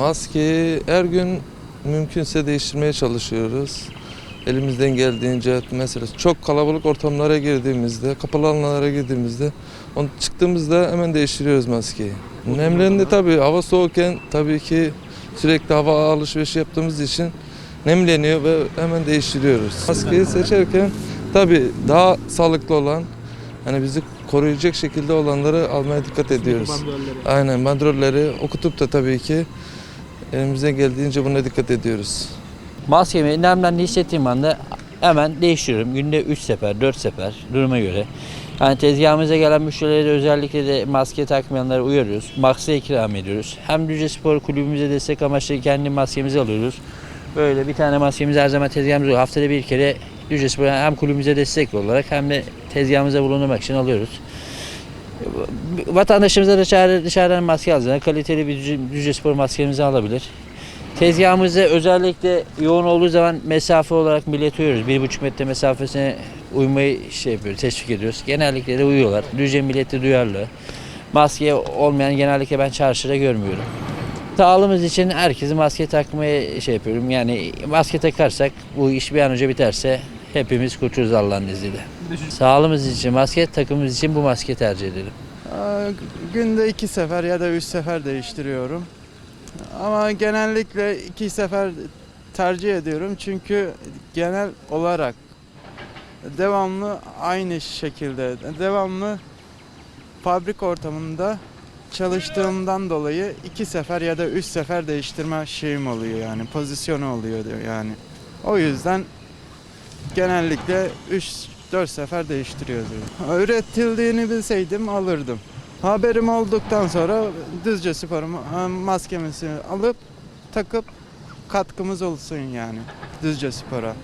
Maskeyi her gün mümkünse değiştirmeye çalışıyoruz. Elimizden geldiğince mesela çok kalabalık ortamlara girdiğimizde, kapalı alanlara girdiğimizde onu çıktığımızda hemen değiştiriyoruz maskeyi. Nemlendi tabii hava soğukken tabii ki sürekli hava alışverişi yaptığımız için nemleniyor ve hemen değiştiriyoruz. Maskeyi seçerken tabii daha sağlıklı olan hani bizi koruyacak şekilde olanları almaya dikkat ediyoruz. Aynen bandrolleri okutup da tabii ki elimizden geldiğince buna dikkat ediyoruz. Maskemi nemden hissettiğim anda hemen değiştiriyorum. Günde 3 sefer, 4 sefer duruma göre. Yani tezgahımıza gelen müşterilere de özellikle de maske takmayanlara uyarıyoruz. Maske ikram ediyoruz. Hem Düzce Spor kulübümüze destek amaçlı kendi maskemizi alıyoruz. Böyle bir tane maskemiz her zaman tezgahımızda oluyor. Haftada bir kere Düzce Spor'a hem kulübümüze destek olarak hem de tezgahımıza bulundurmak için alıyoruz. Vatandaşımıza da dışarıdan maske alacağına kaliteli bir Düzce- Spor maskemizi alabilir. Tezgahımızda özellikle yoğun olduğu zaman mesafe olarak milletiyoruz. Bir buçuk metre mesafesine uymayı şey yapıyoruz, teşvik ediyoruz. Genellikle de uyuyorlar. Düzce milleti duyarlı. Maske olmayan genellikle ben çarşıda görmüyorum. Sağlığımız için herkesi maske takmaya şey yapıyorum. Yani maske takarsak bu iş bir an önce biterse hepimiz kurtuluruz Allah'ın izniyle. Sağlığımız için maske, takımımız için bu maske tercih edelim. Günde iki sefer ya da üç sefer değiştiriyorum. Ama genellikle iki sefer tercih ediyorum çünkü genel olarak devamlı aynı şekilde, devamlı fabrik ortamında çalıştığımdan dolayı iki sefer ya da üç sefer değiştirme şeyim oluyor yani pozisyonu oluyor diyor yani. O yüzden genellikle 3-4 sefer değiştiriyoruz. Üretildiğini bilseydim alırdım. Haberim olduktan sonra Düzce Spor'un e, maskemizi alıp takıp katkımız olsun yani Düzce Spor'a.